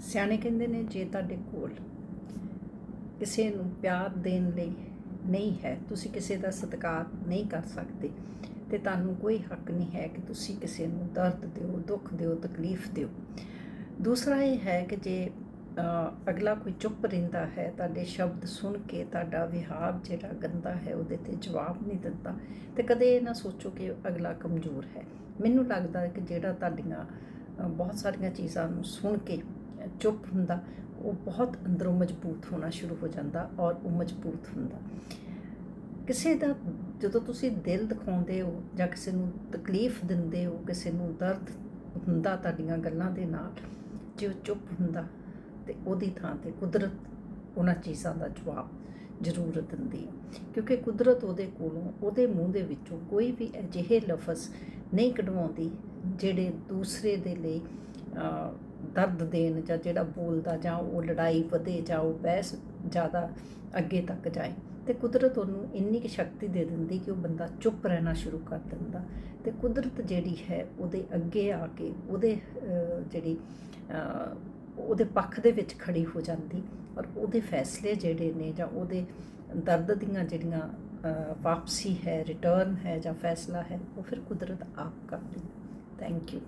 ਸਿਆਣੇ ਕਹਿੰਦੇ ਨੇ, ਜੇ ਤੁਹਾਡੇ ਕੋਲ ਕਿਸੇ ਨੂੰ ਪਿਆਰ ਦੇਣ ਲਈ ਨਹੀਂ ਹੈ, ਤੁਸੀਂ ਕਿਸੇ ਦਾ ਸਤਿਕਾਰ ਨਹੀਂ ਕਰ ਸਕਦੇ ਤੇ ਤੁਹਾਨੂੰ ਕੋਈ ਹੱਕ ਨਹੀਂ ਹੈ ਕਿ ਤੁਸੀਂ ਕਿਸੇ ਨੂੰ ਦਰਦ ਦਿਓ, ਦੁੱਖ ਦਿਓ, ਤਕਲੀਫ ਦਿਓ। ਦੂਸਰਾ ਇਹ ਹੈ ਕਿ ਜੇ ਅਗਲਾ ਕੋਈ ਚੁੱਪ ਰਹਿੰਦਾ ਹੈ, ਤੁਹਾਡੇ ਸ਼ਬਦ ਸੁਣ ਕੇ ਤੁਹਾਡਾ ਵਿਹਾਰ ਜਿਹੜਾ ਗੰਦਾ ਹੈ, ਉਹਦੇ ਤੇ ਜਵਾਬ ਨਹੀਂ ਦਿੰਦਾ, ਤੇ ਕਦੇ ਇਹ ਨਾ ਸੋਚੋ ਕਿ ਅਗਲਾ ਕਮਜ਼ੋਰ ਹੈ। ਮੈਨੂੰ ਲੱਗਦਾ ਕਿ ਜਿਹੜਾ ਤੁਹਾਡੀਆਂ ਬਹੁਤ ਸਾਰੀਆਂ ਚੀਜ਼ਾਂ ਨੂੰ ਸੁਣ ਕੇ ਚੁੱਪ ਹੁੰਦਾ, ਉਹ ਬਹੁਤ ਅੰਦਰੋਂ ਮਜ਼ਬੂਤ ਹੋਣਾ ਸ਼ੁਰੂ ਹੋ ਜਾਂਦਾ ਔਰ ਉਹ ਮਜ਼ਬੂਤ ਹੁੰਦਾ। ਕਿਸੇ ਦਾ ਜਦੋਂ ਤੁਸੀਂ ਦਿਲ ਦਿਖਾਉਂਦੇ ਹੋ ਜਾਂ ਕਿਸੇ ਨੂੰ ਤਕਲੀਫ ਦਿੰਦੇ ਹੋ, ਕਿਸੇ ਨੂੰ ਦਰਦ ਹੁੰਦਾ ਤੁਹਾਡੀਆਂ ਗੱਲਾਂ ਦੇ ਨਾਲ, ਜੇ ਉਹ ਚੁੱਪ ਹੁੰਦਾ ਤੇ ਉਹਦੀ ਥਾਂ ਤੇ ਕੁਦਰਤ ਉਹਨਾਂ ਚੀਜ਼ਾਂ ਦਾ ਜਵਾਬ ਜ਼ਰੂਰ ਦਿੰਦੀ ਹੈ। ਕਿਉਂਕਿ ਕੁਦਰਤ ਉਹਦੇ ਕੋਲੋਂ ਉਹਦੇ ਮੂੰਹ ਦੇ ਵਿੱਚੋਂ ਕੋਈ ਵੀ ਅਜਿਹੇ ਲਫ਼ਜ਼ ਨਹੀਂ ਕਢਵਾਉਂਦੀ ਜਿਹੜੇ ਦੂਸਰੇ ਦੇ ਲਈ ਦਰਦ ਦੇਣ ਜਾਂ ਜਿਹੜਾ ਬੋਲਦਾ ਜਾਂ ਉਹ ਲੜਾਈ ਵਧੇ ਜਾਂ ਉਹ ਬਹਿਸ ਜ਼ਿਆਦਾ ਅੱਗੇ ਤੱਕ ਜਾਏ, ਤੇ ਕੁਦਰਤ ਉਹਨੂੰ ਇੰਨੀ ਕਿ ਸ਼ਕਤੀ ਦੇ ਦਿੰਦੀ ਕਿ ਉਹ ਬੰਦਾ ਚੁੱਪ ਰਹਿਣਾ ਸ਼ੁਰੂ ਕਰ ਦਿੰਦਾ। ਤੇ ਕੁਦਰਤ ਜਿਹੜੀ ਹੈ ਉਹਦੇ ਅੱਗੇ ਆ ਕੇ ਉਹਦੇ ਜਿਹੜੀ ਉਹਦੇ ਪੱਖ ਦੇ ਵਿੱਚ ਖੜੀ ਹੋ ਜਾਂਦੀ ਔਰ ਉਹਦੇ ਫੈਸਲੇ ਜਿਹੜੇ ਨੇ ਜਾਂ ਉਹਦੇ ਦਰਦ ਦੀਆਂ ਜਿਹੜੀਆਂ ਵਾਪਸੀ ਹੈ ਰਿਟਰਨ ਹੈ ਜਾਂ ਫੈਸਲਾ ਹੈ, ਉਹ ਫਿਰ ਕੁਦਰਤ ਆਪ ਕਰਦੀ ਥੈਂਕ ਯੂ